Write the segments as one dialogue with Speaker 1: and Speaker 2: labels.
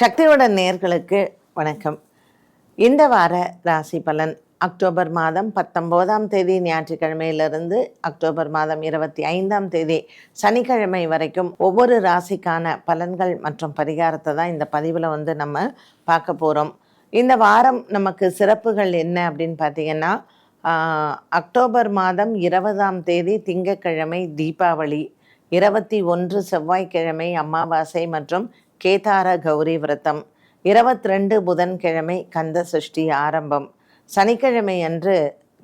Speaker 1: சக்தியோட நேர்களுக்கு வணக்கம். இந்த வார ராசி பலன் அக்டோபர் மாதம் பத்தொம்போதாம் தேதி ஞாயிற்றுக்கிழமையிலிருந்து அக்டோபர் மாதம் இருபத்தி ஐந்தாம் தேதி சனிக்கிழமை வரைக்கும் ஒவ்வொரு ராசிக்கான பலன்கள் மற்றும் பரிகாரத்தை தான் இந்த பதிவில் வந்து நம்ம பார்க்க போகிறோம் இந்த வாரம் நமக்கு சிறப்புகள் என்ன அப்படின்னு பார்த்தீங்கன்னா அக்டோபர் மாதம் இருபதாம் தேதி திங்கட்கிழமை தீபாவளி இருபத்தி ஒன்று செவ்வாய்க்கிழமை அமாவாசை மற்றும் கேதார கௌரி விரதம். இருபத்தி ரெண்டு புதன்கிழமை கந்த சஷ்டி ஆரம்பம். சனிக்கிழமை அன்று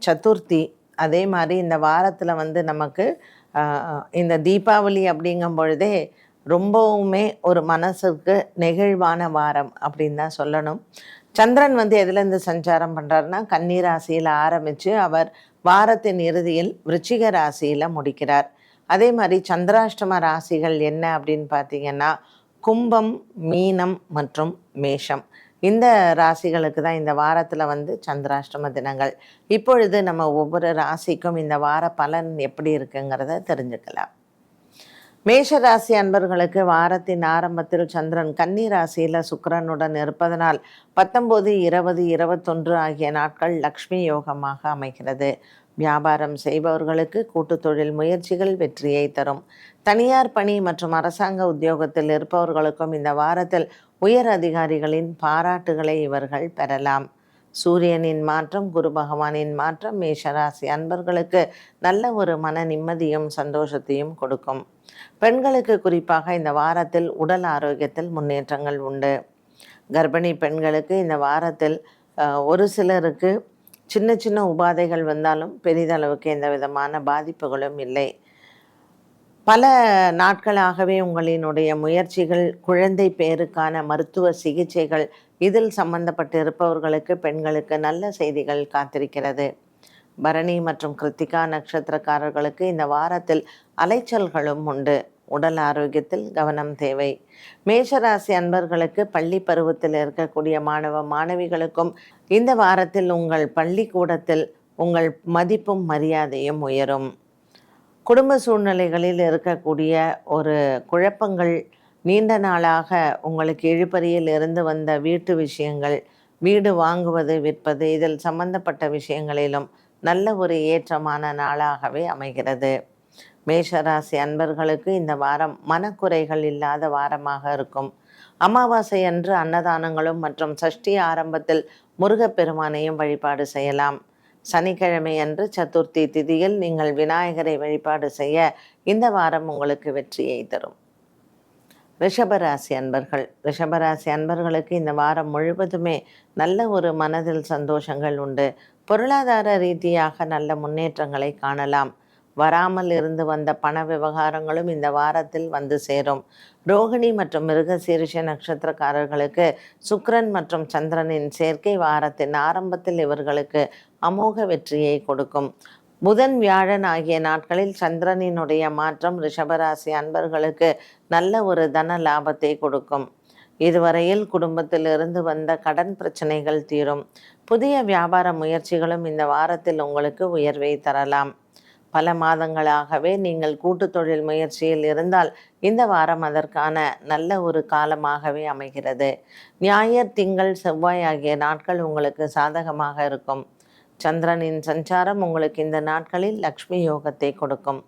Speaker 1: சதுர்த்தி. அதே மாதிரி இந்த வாரத்தில் வந்து நமக்கு இந்த தீபாவளி அப்படிங்கும் பொழுதே ரொம்பவுமே ஒரு மனசுக்கு நெகிழ்வான வாரம் அப்படின்னு தான் சொல்லணும். சந்திரன் வந்து எதுலேருந்து சஞ்சாரம் பண்ணுறாருன்னா கன்னி ராசியில் ஆரம்பித்து அவர் வாரத்தின் இறுதியில் விருச்சிக ராசியில் முடிக்கிறார். அதே மாதிரி சந்திராஷ்டம ராசிகள் என்ன அப்படின்னு பார்த்தீங்கன்னா கும்பம் மீனம் மற்றும் மேஷம். இந்த ராசிகளுக்கு தான் இந்த வாரத்தில் வந்து சந்திராஷ்டம தினங்கள். இப்பொழுது நம்ம ஒவ்வொரு ராசிக்கும் இந்த வார பலன் எப்படி இருக்குங்கிறத தெரிஞ்சுக்கலாம். மேஷ ராசி அன்பர்களுக்கு வாரத்தின் ஆரம்பத்தில் சந்திரன் கன்னி ராசியில் சுக்கரனுடன் இருப்பதனால் பத்தொம்போது இருபது இருபத்தொன்று ஆகிய நாட்கள் லக்ஷ்மி யோகமாக அமைகிறது. வியாபாரம் செய்பவர்களுக்கு கூட்டு தொழில் முயற்சிகள் வெற்றியை தரும். தனியார் பணி மற்றும் அரசாங்க உத்தியோகத்தில் இருப்பவர்களுக்கும் இந்த வாரத்தில் உயர் அதிகாரிகளின் பாராட்டுகளை இவர்கள் பெறலாம். சூரியனின் மாற்றம் குரு பகவானின் மாற்றம் மேஷராசி அன்பர்களுக்கு நல்ல ஒரு மன நிம்மதியும் சந்தோஷத்தையும் கொடுக்கும். பெண்களுக்கு குறிப்பாக இந்த வாரத்தில் உடல் ஆரோக்கியத்தில் முன்னேற்றங்கள் உண்டு. கர்ப்பிணி பெண்களுக்கு இந்த வாரத்தில் ஒரு சிலருக்கு சின்ன சின்ன உபாதைகள் வந்தாலும் பெரிதளவுக்கு எந்த விதமான பாதிப்புகளும் இல்லை. பல நாட்களாகவே உங்களினுடைய முயற்சிகள் குழந்தை பேருக்கான மருத்துவ சிகிச்சைகள் இதில் சம்பந்தப்பட்டு இருப்பவர்களுக்கு பெண்களுக்கு நல்ல செய்திகள் காத்திருக்கிறது. பரணி மற்றும் கிருத்திகா நட்சத்திரக்காரர்களுக்கு இந்த வாரத்தில் அலைச்சல்களும் உண்டு. உடல் ஆரோக்கியத்தில் கவனம் தேவை. மேஷராசி அன்பர்களுக்கு பள்ளி பருவத்தில் இருக்கக்கூடிய மாணவ மாணவிகளுக்கும் இந்த வாரத்தில் உங்கள் பள்ளிக்கூடத்தில் உங்கள் மதிப்பும் மரியாதையும் உயரும். குடும்ப சூழ்நிலைகளில் இருக்கக்கூடிய ஒரு குழப்பங்கள் நீண்ட நாளாக உங்களுக்கு இழுபறியில் இருந்து வந்த வீட்டு விஷயங்கள் வீடு வாங்குவது விற்பது இதில் சம்பந்தப்பட்ட விஷயங்களிலும் நல்ல ஒரு ஏற்றமான நாளாகவே அமைகிறது. மேஷராசி அன்பர்களுக்கு இந்த வாரம் மனக்குறைகள் இல்லாத வாரமாக இருக்கும். அமாவாசை அன்று அன்னதானங்களும் மற்றும் சஷ்டி ஆரம்பத்தில் முருகப்பெருமானையும் வழிபாடு செய்யலாம். சனிக்கிழமை அன்று சதுர்த்தி திதியில் நீங்கள் விநாயகரை வழிபாடு செய்ய இந்த வாரம் உங்களுக்கு வெற்றியை தரும். ரிஷபராசி அன்பர்கள் ரிஷபராசி அன்பர்களுக்கு இந்த வாரம் முழுவதுமே நல்ல ஒரு மனதில் சந்தோஷங்கள் உண்டு. பொருளாதார ரீதியாக நல்ல முன்னேற்றங்களை காணலாம். வராமல் இருந்து வந்த பண விவகாரங்களும் இந்த வாரத்தில் வந்து சேரும். ரோகிணி மற்றும் மிருகசீரிஷ நட்சத்திரக்காரர்களுக்கு சுக்ரன் மற்றும் சந்திரனின் சேர்க்கை வாரத்தின் ஆரம்பத்தில் இவர்களுக்கு அமோக வெற்றியை கொடுக்கும். புதன் வியாழன் ஆகிய நாட்களில் சந்திரனினுடைய மாற்றம் ரிஷபராசி அன்பர்களுக்கு நல்ல ஒரு தன லாபத்தை கொடுக்கும். இதுவரையில் குடும்பத்தில் இருந்து வந்த கடன் பிரச்சனைகள் தீரும். புதிய வியாபார முயற்சிகளும் இந்த வாரத்தில் உங்களுக்கு உயர்வை தரலாம். பல மாதங்களாகவே நீங்கள் கூட்டு தொழில் முயற்சியில் இருந்தால் இந்த வாரம் அதற்கான நல்ல ஒரு காலமாகவே அமைகிறது. ஞாயிறு திங்கள் செவ்வாய் ஆகிய நாட்கள் உங்களுக்கு சாதகமாக இருக்கும். சந்திரனின் சஞ்சாரம் உங்களுக்கு இந்த நாட்களில் லக்ஷ்மி யோகத்தை கொடுக்கும்.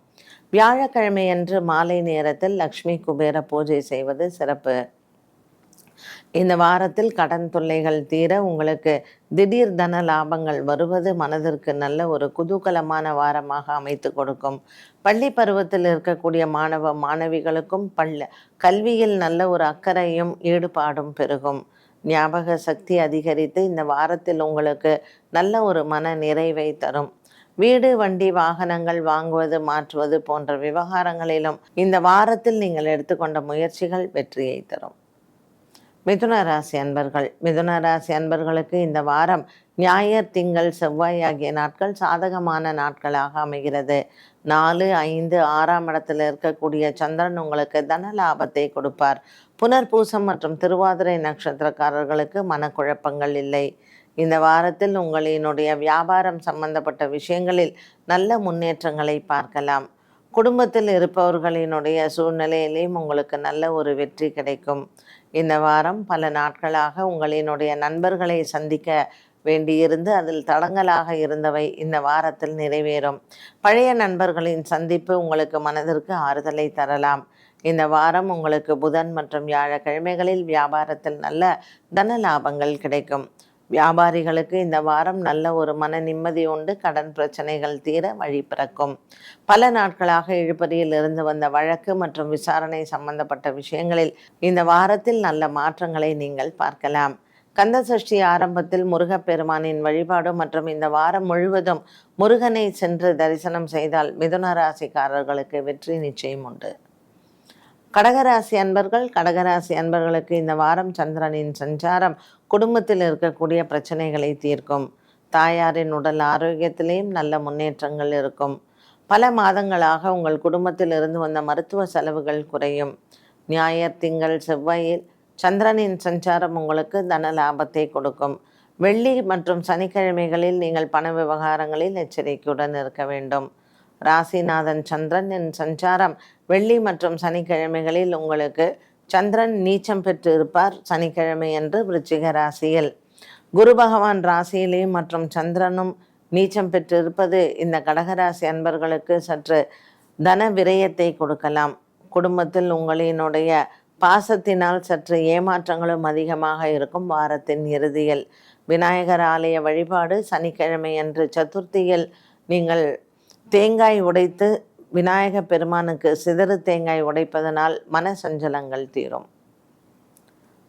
Speaker 1: வியாழக்கிழமையன்று மாலை நேரத்தில் லக்ஷ்மி குபேர பூஜை செய்வது சிறப்பு. இந்த வாரத்தில் கடன் தொல்லைகள் தீர உங்களுக்கு திடீர் தன லாபங்கள் வருவது மனதிற்கு நல்ல ஒரு குதூகலமான வாரமாக அமைத்து கொடுக்கும். பள்ளி பருவத்தில் இருக்கக்கூடிய மாணவ மாணவிகளுக்கும் பள்ள கல்வியில் நல்ல ஒரு அக்கறையும் ஈடுபாடும் பெருகும். ஞாபக சக்தி அதிகரித்து இந்த வாரத்தில் உங்களுக்கு நல்ல ஒரு மன நிறைவை தரும். வீடு வண்டி வாகனங்கள் வாங்குவது மாற்றுவது போன்ற விவகாரங்களிலும் இந்த வாரத்தில் நீங்கள் எடுத்துக்கொண்ட முயற்சிகள் வெற்றியை தரும். மிதுன ராசி அன்பர்கள். மிதுன ராசி அன்பர்களுக்கு இந்த வாரம் ஞாயிறு திங்கள் செவ்வாய் ஆகிய நாட்கள் சாதகமான நாட்களாக அமைகிறது. நாலு ஐந்து ஆறாம் இடத்தில் இருக்கக்கூடிய சந்திரன் உங்களுக்கு தன லாபத்தை கொடுப்பார். புனர்பூசம் மற்றும் திருவாதிரை நட்சத்திரக்காரர்களுக்கு மனக்குழப்பங்கள் இல்லை. இந்த வாரத்தில் உங்களினுடைய வியாபாரம் சம்பந்தப்பட்ட விஷயங்களில் நல்ல முன்னேற்றங்களை பார்க்கலாம். குடும்பத்தில் இருப்பவர்களினுடைய சூழ்நிலையிலையும் உங்களுக்கு நல்ல ஒரு வெற்றி கிடைக்கும். இந்த வாரம் பல நாட்களாக உங்களினுடைய நண்பர்களை சந்திக்க வேண்டியிருந்து அதில் தடங்கலாக இருந்தவை இந்த வாரத்தில் நிறைவேறும். பழைய நண்பர்களின் சந்திப்பு உங்களுக்கு மனதிற்கு ஆறுதலை தரலாம். இந்த வாரம் உங்களுக்கு புதன் மற்றும் வியாழக்கிழமைகளில் வியாபாரத்தில் நல்ல தன லாபங்கள் கிடைக்கும். வியாபாரிகளுக்கு இந்த வாரம் நல்ல ஒரு மன நிம்மதி உண்டு. கடன் பிரச்சனைகள் தீர வழி பிறக்கும். பல நாட்களாக இழுபறியில் இருந்து வந்த வழக்கு மற்றும் விசாரணை சம்பந்தப்பட்ட விஷயங்களில் இந்த வாரத்தில் நல்ல மாற்றங்களை நீங்கள் பார்க்கலாம். கந்த சஷ்டி ஆரம்பத்தில் முருகப்பெருமானின் வழிபாடு மற்றும் இந்த வாரம் முழுவதும் முருகனை சென்று தரிசனம் செய்தால் மிதுன ராசிக்காரர்களுக்கு வெற்றி நிச்சயம் உண்டு. கடகராசி அன்பர்கள் கடகராசி அன்பர்களுக்கு இந்த வாரம் சந்திரனின் சஞ்சாரம் குடும்பத்தில் இருக்கக்கூடிய பிரச்சனைகளை தீர்க்கும். தாயாரின் உடல் ஆரோக்கியத்திலேயும் நல்ல முன்னேற்றங்கள் இருக்கும். பல மாதங்களாக உங்கள் குடும்பத்தில் இருந்து வந்த மருத்துவ செலவுகள் குறையும். ஞாயிறு திங்கள் செவ்வாயில் சந்திரனின் சஞ்சாரம் உங்களுக்கு தன லாபத்தை கொடுக்கும். வெள்ளி மற்றும் சனிக்கிழமைகளில் நீங்கள் பண விவகாரங்களில் எச்சரிக்கையுடன் இருக்க வேண்டும். ராசிநாதன் சந்திரனின் சஞ்சாரம் வெள்ளி மற்றும் சனிக்கிழமைகளில் உங்களுக்கு சந்திரன் நீச்சம் பெற்று இருப்பார் சனிக்கிழமை என்று விருச்சிக ராசியில். குரு பகவான் ராசியிலேயும் மற்றும் சந்திரனும் நீச்சம் பெற்று இருப்பது இந்த கடகராசி அன்பர்களுக்கு சற்று தன விரயத்தை கொடுக்கலாம். குடும்பத்தில் உங்களினுடைய பாசத்தினால் சற்று ஏமாற்றங்களும் அதிகமாக இருக்கும் வாரத்தின் இறுதியில். விநாயகர் ஆலய வழிபாடு சனிக்கிழமை அன்று சதுர்த்தியில் நீங்கள் தேங்காய் உடைத்து விநாயக பெருமானுக்கு சிதறு தேங்காய் உடைப்பதனால் மன சஞ்சலங்கள் தீரும்.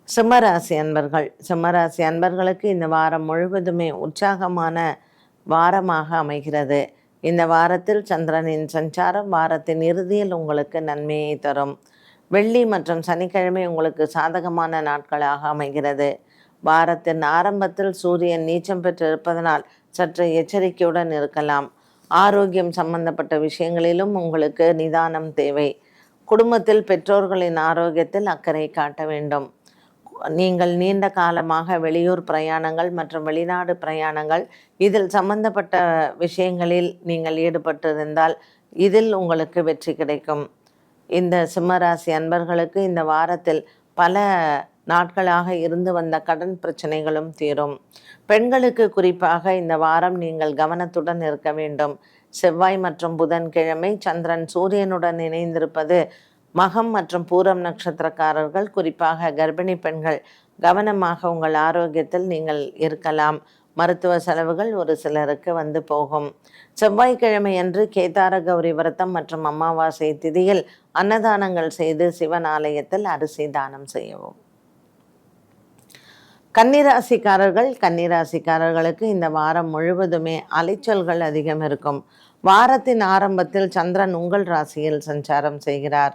Speaker 1: சிம்மராசி அன்பர்கள் சிம்மராசி அன்பர்களுக்கு இந்த வாரம் முழுவதுமே உற்சாகமான வாரமாக அமைகிறது. இந்த வாரத்தில் சந்திரனின் சஞ்சாரம் வாரத்தின் இறுதியில் உங்களுக்கு நன்மையை தரும். வெள்ளி மற்றும் சனிக்கிழமை உங்களுக்கு சாதகமான நாட்களாக அமைகிறது. வாரத்தின் ஆரம்பத்தில் சூரியன் நீச்சம் பெற்றிருப்பதனால் சற்று எச்சரிக்கையுடன் இருக்கலாம். ஆரோக்கியம் சம்பந்தப்பட்ட விஷயங்களிலும் உங்களுக்கு நிதானம் தேவை. குடும்பத்தில் பெற்றோர்களின் ஆரோக்கியத்தில் அக்கறை காட்ட வேண்டும். நீங்கள் நீண்ட காலமாக வெளியூர் பிரயாணங்கள் மற்றும் வெளிநாடு பிரயாணங்கள் இதில் சம்பந்தப்பட்ட விஷயங்களில் நீங்கள் ஈடுபட்டிருந்தால் இதில் உங்களுக்கு வெற்றி கிடைக்கும். இந்த சிம்மராசி அன்பர்களுக்கு இந்த வாரத்தில் பல நாட்களாக இருந்து வந்த கடன் பிரச்சனைகளும் தீரும். பெண்களுக்கு குறிப்பாக இந்த வாரம் நீங்கள் கவனத்துடன் இருக்க வேண்டும். செவ்வாய் மற்றும் புதன்கிழமை சந்திரன் சூரியனுடன் இணைந்திருப்பது மகம் மற்றும் பூரம் நட்சத்திரக்காரர்கள் குறிப்பாக கர்ப்பிணி பெண்கள் கவனமாக உங்கள் ஆரோக்கியத்தில் நீங்கள் இருக்கலாம். மருத்துவ செலவுகள் ஒரு சிலருக்கு வந்து போகும். செவ்வாய்க்கிழமை அன்று கேதார கௌரி விரதம் மற்றும் அமாவாசை திதியில் அன்னதானங்கள் செய்து சிவன் ஆலயத்தில் அரிசி தானம் செய்யவும். கன்னிராசிக்காரர்கள் கன்னிராசிக்காரர்களுக்கு இந்த வாரம் முழுவதுமே அலைச்சல்கள் அதிகம் இருக்கும். வாரத்தின் ஆரம்பத்தில் சந்திரன் உங்கள் ராசியில் சஞ்சாரம் செய்கிறார்.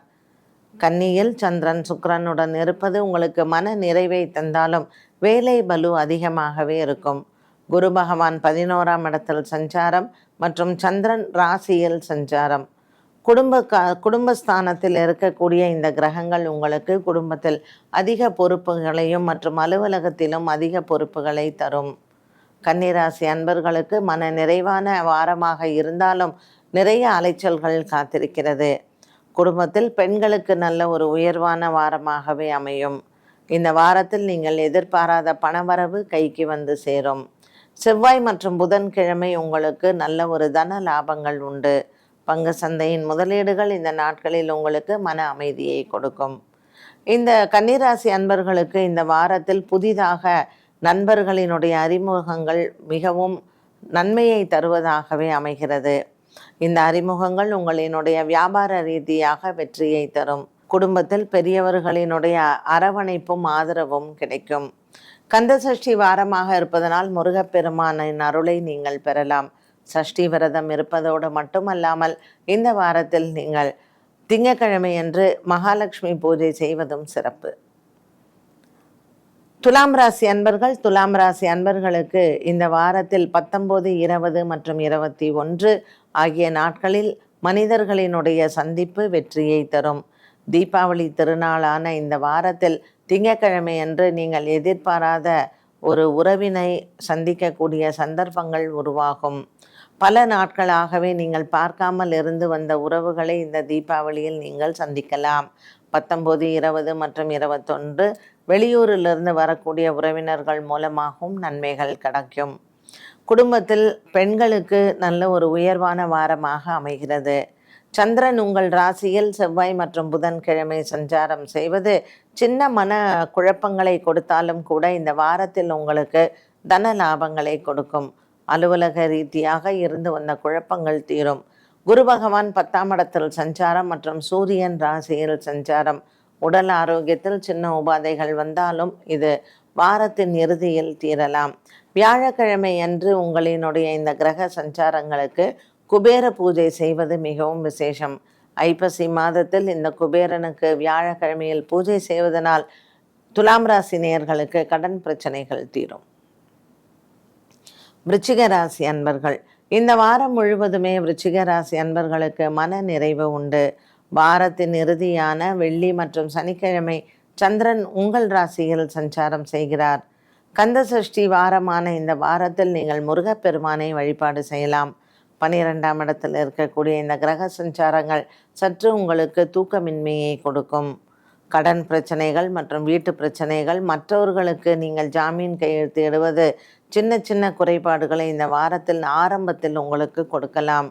Speaker 1: கன்னியில் சந்திரன் சுக்கரனுடன் இருப்பது உங்களுக்கு மன நிறைவை தந்தாலும் வேலை பலு அதிகமாகவே இருக்கும். குரு பகவான் பதினோராம் இடத்தில் சஞ்சாரம் மற்றும் சந்திரன் ராசியில் சஞ்சாரம். குடும்ப க குடும்பஸ்தானத்தில் இருக்கக்கூடிய இந்த கிரகங்கள் உங்களுக்கு குடும்பத்தில் அதிக பொறுப்புகளையும் மற்றும் அலுவலகத்திலும் அதிக பொறுப்புகளை தரும். கன்னிராசி அன்பர்களுக்கு மன நிறைவான வாரமாக இருந்தாலும் நிறைய அலைச்சல்கள் காத்திருக்கிறது. குடும்பத்தில் பெண்களுக்கு நல்ல ஒரு உயர்வான வாரமாகவே அமையும். இந்த வாரத்தில் நீங்கள் எதிர்பாராத பணவரவு கைக்கு வந்து சேரும். செவ்வாய் மற்றும் புதன்கிழமை உங்களுக்கு நல்ல ஒரு தன லாபங்கள் உண்டு. பங்கு சந்தையின் முதலீடுகள் இந்த நாட்களில் உங்களுக்கு மன அமைதியை கொடுக்கும். இந்த கன்னிராசி அன்பர்களுக்கு இந்த வாரத்தில் புதிதாக நண்பர்களினுடைய அறிமுகங்கள் மிகவும் நன்மையை தருவதாகவே அமைகிறது. இந்த அறிமுகங்கள் உங்களினுடைய வியாபார ரீதியாக வெற்றியை தரும். குடும்பத்தில் பெரியவர்களினுடைய அரவணைப்பும் ஆதரவும் கிடைக்கும். கந்தசஷ்டி வாரமாக இருப்பதனால் முருகப்பெருமானின் அருளை நீங்கள் பெறலாம். சஷ்டி விரதம் இருப்பதோடு மட்டுமல்லாமல் இந்த வாரத்தில் நீங்கள் திங்கக்கிழமையன்று மகாலட்சுமி பூஜை செய்வதும் சிறப்பு. துலாம் ராசி அன்பர்கள் துலாம் ராசி அன்பர்களுக்கு இந்த வாரத்தில் பத்தொம்போது இருபது மற்றும் இருபத்தி ஒன்று ஆகிய நாட்களில் மனிதர்களினுடைய சந்திப்பு வெற்றியை தரும். தீபாவளி திருநாளான இந்த வாரத்தில் திங்கக்கிழமை அன்று நீங்கள் எதிர்பாராத ஒரு உறவினை சந்திக்கக்கூடிய சந்தர்ப்பங்கள் உருவாகும். பல நாட்களாகவே நீங்கள் பார்க்காமல் இருந்து வந்த உறவுகளை இந்த தீபாவளியில் நீங்கள் சந்திக்கலாம். பத்தொம்போது இருபது மற்றும் இருபத்தொன்று வெளியூரிலிருந்து வரக்கூடிய உறவினர்கள் மூலமாகவும் நன்மைகள் கிடைக்கும். குடும்பத்தில் பெண்களுக்கு நல்ல ஒரு உயர்வான வாரமாக அமைகிறது. சந்திரன் உங்கள் ராசியில் செவ்வாய் மற்றும் புதன்கிழமை சஞ்சாரம் செய்வது சின்ன மன குழப்பங்களை கொடுத்தாலும் கூட இந்த வாரத்தில் உங்களுக்கு தன லாபங்களை கொடுக்கும். அலுவலக ரீதியாக இருந்து வந்த குழப்பங்கள் தீரும். குரு பகவான் பத்தாம் இடத்தில் சஞ்சாரம் மற்றும் சூரியன் ராசியில் சஞ்சாரம். உடல் ஆரோக்கியத்தில் சின்ன உபாதைகள் வந்தாலும் இது வாரத்தின் இறுதியில் தீரலாம். வியாழக்கிழமை அன்று உங்களினுடைய இந்த கிரக சஞ்சாரங்களுக்கு குபேர பூஜை செய்வது மிகவும் விசேஷம். ஐப்பசி மாதத்தில் இந்த குபேரனுக்கு வியாழக்கிழமையில் பூஜை செய்வதனால் துலாம் ராசி நேயர்களுக்கு கடன் பிரச்சனைகள் தீரும். விருச்சிக ராசி அன்பர்கள் இந்த வாரம் முழுவதுமே விருச்சிக ராசி அன்பர்களுக்கு மன நிறைவு உண்டு. வாரத்தின் இறுதியான வெள்ளி மற்றும் சனிக்கிழமை சந்திரன் உங்கள் ராசியில் சஞ்சாரம் செய்கிறார். கந்த சஷ்டி வாரமான இந்த வாரத்தில் நீங்கள் முருகப்பெருமானை வழிபாடு செய்யலாம். பனிரெண்டாம் இடத்தில் இருக்கக்கூடிய இந்த கிரக சஞ்சாரங்கள் சற்று உங்களுக்கு தூக்கமின்மையை கொடுக்கும். கடன் பிரச்சனைகள் மற்றும் வீட்டு பிரச்சனைகள் மற்றவர்களுக்கு நீங்கள் ஜாமீன் கையெழுத்து இடுவது சின்ன சின்ன குறைபாடுகளை இந்த வாரத்தில் ஆரம்பத்தில் உங்களுக்கு கொடுக்கலாம்.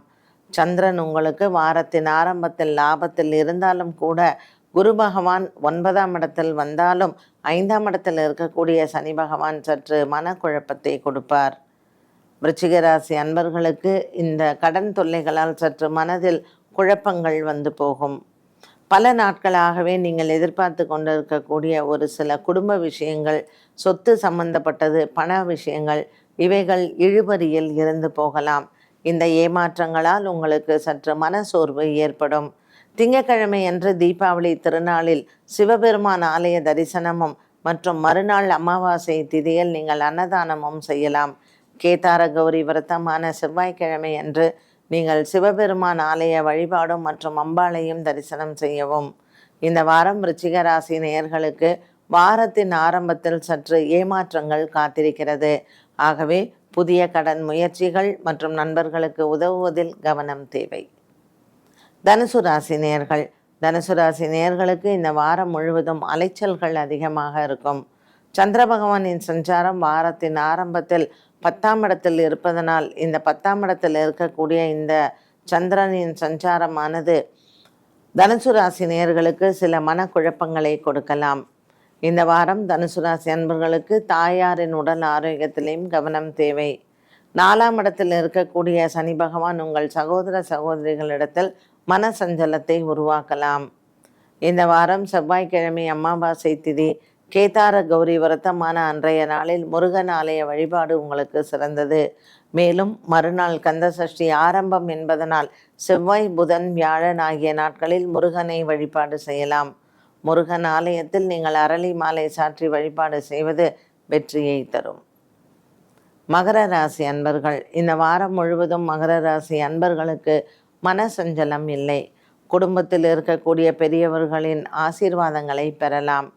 Speaker 1: சந்திரன் உங்களுக்கு வாரத்தின் ஆரம்பத்தில் லாபத்தில் இருந்தாலும் கூட குரு பகவான் ஒன்பதாம் இடத்தில் வந்தாலும் ஐந்தாம் இடத்தில் இருக்கக்கூடிய சனி பகவான் சற்று மனக்குழப்பத்தை கொடுப்பார். விருச்சிகராசி அன்பர்களுக்கு இந்த கடன் தொல்லைகளால் சற்று மனதில் குழப்பங்கள் வந்து போகும். பல நாட்களாகவே நீங்கள் எதிர்பார்த்து கொண்டிருக்கக்கூடிய ஒரு சில குடும்ப விஷயங்கள் சொத்து சம்பந்தப்பட்டது பண விஷயங்கள் இவைகள் இழுபறியில் இருந்து போகலாம். இந்த ஏமாற்றங்களால் உங்களுக்கு சற்று மனசோர்வு ஏற்படும். திங்கக்கிழமை அன்று தீபாவளி திருநாளில் சிவபெருமான் ஆலய தரிசனமும் மற்றும் மறுநாள் அமாவாசை திதியில் நீங்கள் அன்னதானமும் செய்யலாம். கேதார கௌரி விரதமான செவ்வாய்க்கிழமை அன்று நீங்கள் சிவபெருமான் ஆலய வழிபாடும் மற்றும் அம்பாளையும் தரிசனம் செய்யவும். இந்த வாரம் ரிச்சிக ராசி நேயர்களுக்கு வாரத்தின் ஆரம்பத்தில் சற்று ஏமாற்றங்கள் காத்திருக்கிறது. ஆகவே புதிய கடன் முயற்சிகள் மற்றும் நண்பர்களுக்கு உதவுவதில் கவனம் தேவை. தனுசு ராசி நேயர்கள். தனுசு ராசி நேர்களுக்கு இந்த வாரம் முழுவதும் அலைச்சல்கள் அதிகமாக இருக்கும். சந்திர பகவானின் சஞ்சாரம் வாரத்தின் ஆரம்பத்தில் பத்தாம் இடத்தில் இருப்பதனால் இந்த பத்தாம் இடத்தில் இருக்கக்கூடிய இந்த சந்திரனின் சஞ்சாரமானது தனுசு ராசி நேர்களுக்கு சில மனக்குழப்பங்களை கொடுக்கலாம். இந்த வாரம் தனுசு ராசி அன்பர்களுக்கு தாயாரின் உடல் ஆரோக்கியத்திலையும் கவனம் தேவை. நாலாம் இடத்தில் இருக்கக்கூடிய சனி பகவான் உங்கள் சகோதர சகோதரிகளிடத்தில் மன சஞ்சலத்தை உருவாக்கலாம். இந்த வாரம் செவ்வாய்க்கிழமை அமாவாசை திதி கேதார கௌரி விரதமான அன்றைய நாளில் முருகன் ஆலய வழிபாடு உங்களுக்கு சிறந்தது. மேலும் மறுநாள் கந்த சஷ்டி ஆரம்பம் என்பதனால் செவ்வாய் புதன் வியாழன் ஆகிய நாட்களில் முருகனை வழிபாடு செய்யலாம். முருகன் ஆலயத்தில் நீங்கள் அரளி மாலை சாற்றி வழிபாடு செய்வது வெற்றியை தரும். மகர ராசி அன்பர்கள் இந்த வாரம் முழுவதும் மகர ராசி அன்பர்களுக்கு மனசஞ்சலம் இல்லை. குடும்பத்தில் இருக்கக்கூடிய பெரியவர்களின் ஆசீர்வாதங்களை பெறலாம்.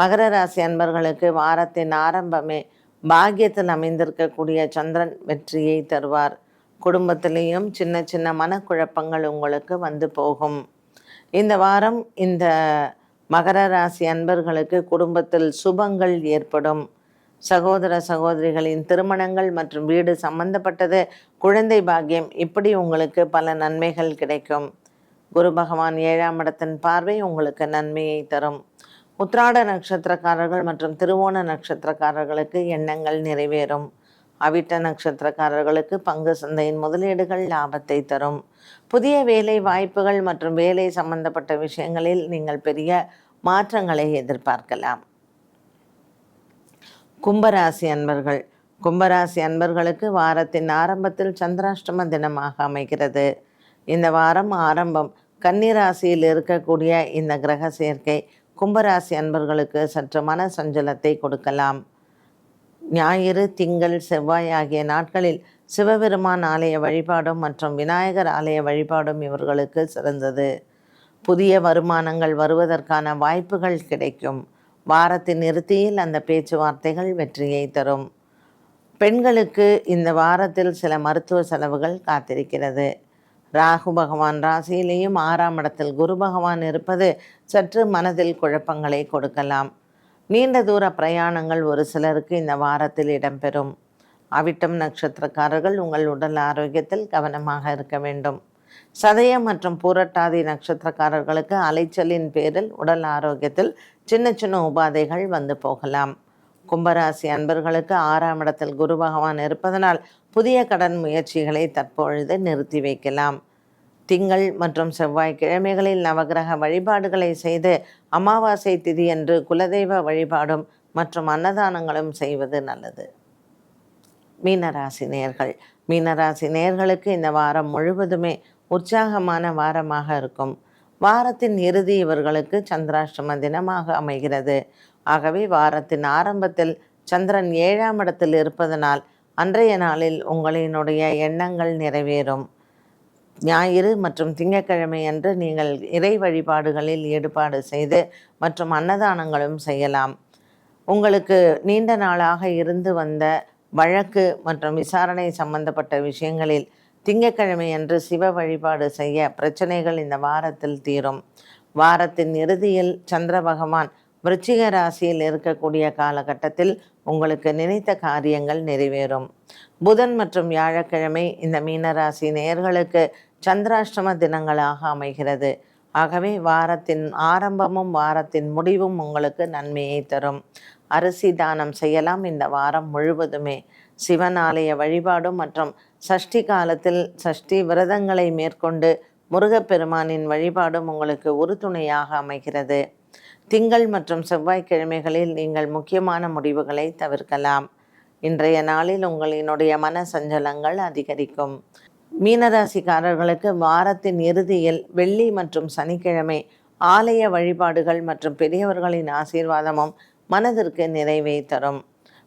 Speaker 1: மகர ராசி அன்பர்களுக்கு வாரத்தின் ஆரம்பமே பாக்கியத்தில் அமைந்திருக்கக்கூடிய சந்திரன் வெற்றியை தருவார். குடும்பத்திலையும் சின்ன சின்ன மனக்குழப்பங்கள் உங்களுக்கு வந்து போகும். இந்த வாரம் இந்த மகர ராசி அன்பர்களுக்கு குடும்பத்தில் சுபங்கள் ஏற்படும். சகோதர சகோதரிகளின் திருமணங்கள் மற்றும் வீடு சம்பந்தப்பட்டது குழந்தை பாக்கியம் இப்படி உங்களுக்கு பல நன்மைகள் கிடைக்கும். குரு பகவான் ஏழாம் இடத்தின் பார்வை உங்களுக்கு நன்மையை தரும். உத்ராட நட்சத்திரக்காரர்கள் மற்றும் திருவோண நட்சத்திரக்காரர்களுக்கு எண்ணங்கள் நிறைவேறும். அவிட்ட நட்சத்திரக்காரர்களுக்கு பங்கு சந்தையின் முதலீடுகள் லாபத்தை தரும். புதிய வேலை வாய்ப்புகள் மற்றும் வேலை சம்பந்தப்பட்ட விஷயங்களில் நீங்கள் பெரிய மாற்றங்களை எதிர்பார்க்கலாம். கும்பராசி அன்பர்கள். கும்பராசி அன்பர்களுக்கு வாரத்தின் ஆரம்பத்தில் சந்திராஷ்டம தினமாக அமைகிறது. இந்த வாரம் ஆரம்பம். கன்னிராசியில் இருக்கக்கூடிய இந்த கிரக சேர்க்கை கும்பராசி அன்பர்களுக்கு சற்று மன சஞ்சலத்தை கொடுக்கலாம். ஞாயிறு திங்கள் செவ்வாய் ஆகிய நாட்களில் சிவபெருமான் ஆலய வழிபாடும் மற்றும் விநாயகர் ஆலய வழிபாடும் இவர்களுக்கு சிறந்தது. புதிய வருமானங்கள் வருவதற்கான வாய்ப்புகள் கிடைக்கும். வாரத்தின் இறுதியில் அந்த பேச்சுவார்த்தைகள் வெற்றியை தரும். பெண்களுக்கு இந்த வாரத்தில் சில மருத்துவ செலவுகள் காத்திருக்கிறது. ராகு பகவான் ராசியிலேயும் ஆறாம் இடத்தில் குரு பகவான் இருப்பது சற்று மனதில் குழப்பங்களை கொடுக்கலாம். நீண்ட தூர பிரயாணங்கள் ஒரு சிலருக்கு இந்த வாரத்தில் இடம்பெறும். அவிட்டம் நட்சத்திரக்காரர்கள் உங்கள் உடல் ஆரோக்கியத்தில் கவனமாக இருக்க வேண்டும். சதயம் மற்றும் பூரட்டாதி நட்சத்திரக்காரர்களுக்கு அலைச்சலின் பேரில் உடல் ஆரோக்கியத்தில் சின்ன சின்ன உபாதைகள் வந்து போகலாம். கும்பராசி அன்பர்களுக்கு ஆறாம் இடத்தில் குரு பகவான் இருப்பதனால் புதிய கடன் முயற்சிகளை தற்பொழுது நிறுத்தி வைக்கலாம். திங்கள் மற்றும் செவ்வாய் கிழமைகளில் நவகிரக வழிபாடுகளை செய்து அமாவாசை திதியன்று குலதெய்வ வழிபாடும் மற்றும் அன்னதானங்களும் செய்வது நல்லது. மீனராசி நேர்கள். மீனராசி நேர்களுக்கு இந்த வாரம் முழுவதுமே உற்சாகமான வாரமாக இருக்கும். வாரத்தின் இறுதி இவர்களுக்கு சந்திராஷ்டம தினமாக அமைகிறது. ஆகவே வாரத்தின் ஆரம்பத்தில் சந்திரன் ஏழாம் இடத்தில் இருப்பதனால் அன்றைய நாளில் உங்களினுடைய எண்ணங்கள் நிறைவேறும். ஞாயிறு மற்றும் திங்கட்கிழமை அன்று நீங்கள் இறை வழிபாடுகளில் ஈடுபாடு செய்து மற்றும் அன்னதானங்களும் செய்யலாம். உங்களுக்கு நீண்ட நாளாக இருந்து வந்த வழக்கு மற்றும் விசாரணை சம்பந்தப்பட்ட விஷயங்களில் திங்கட்கிழமை அன்று சிவ வழிபாடு செய்ய பிரச்சனைகள் இந்த வாரத்தில் தீரும். வாரத்தின் இறுதியில் சந்திர பகவான் விருச்சிக ராசியில் இருக்கக்கூடிய காலகட்டத்தில் உங்களுக்கு நினைத்த காரியங்கள் நிறைவேறும். புதன் மற்றும் வியாழக்கிழமை இந்த மீனராசி நேர்களுக்கு சந்திராஷ்டம தினங்களாக அமைகிறது. ஆகவே வாரத்தின் ஆரம்பமும் வாரத்தின் முடிவும் உங்களுக்கு நன்மையை தரும். அரிசி தானம் செய்யலாம். இந்த வாரம் முழுவதுமே சிவன் ஆலய வழிபாடும் மற்றும் சஷ்டி காலத்தில் சஷ்டி விரதங்களை மேற்கொண்டு முருகப்பெருமானின் வழிபாடும் உங்களுக்கு உறுதுணையாக அமைகிறது. திங்கள் மற்றும் செவ்வாய்க்கிழமைகளில் நீங்கள் முக்கியமான முடிவுகளை தவிர்க்கலாம். இன்றைய நாளில் உங்களினுடைய மன சஞ்சலங்கள் அதிகரிக்கும். மீனராசிக்காரர்களுக்கு வாரத்தின் இறுதியில் வெள்ளி மற்றும் சனிக்கிழமை ஆலய வழிபாடுகள் மற்றும் பெரியவர்களின் ஆசீர்வாதமும் மனதிற்கு நிறைவை தரும்.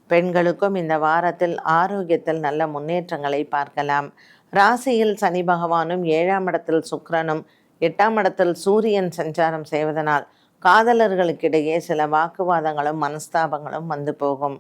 Speaker 1: பெண்களுக்கும் இந்த வாரத்தில் ஆரோக்கியத்தில் நல்ல முன்னேற்றங்களை பார்க்கலாம். ராசியில் சனி பகவானும் ஏழாம் இடத்தில் சுக்கரனும் எட்டாம் இடத்தில் சூரியன் சஞ்சாரம் செய்வதனால் காதலர்களுக்கிடையே சில வாக்குவாதங்களும் மனஸ்தாபங்களும் வந்து போகும்.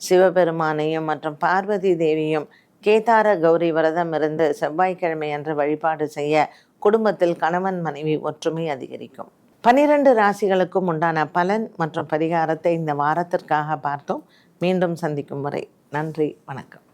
Speaker 1: சிவபெருமானையும் மற்றும் பார்வதி தேவியும் கேதார கௌரி விரதம் இருந்து செவ்வாய்க்கிழமை அன்று வழிபாடு செய்ய குடும்பத்தில் கணவன் மனைவி ஒற்றுமை அதிகரிக்கும். பனிரெண்டு ராசிகளுக்கும் உண்டான பலன் மற்றும் பரிகாரத்தை இந்த வாரத்திற்காக பார்த்தோம். மீண்டும் சந்திக்கும் வரை நன்றி வணக்கம்.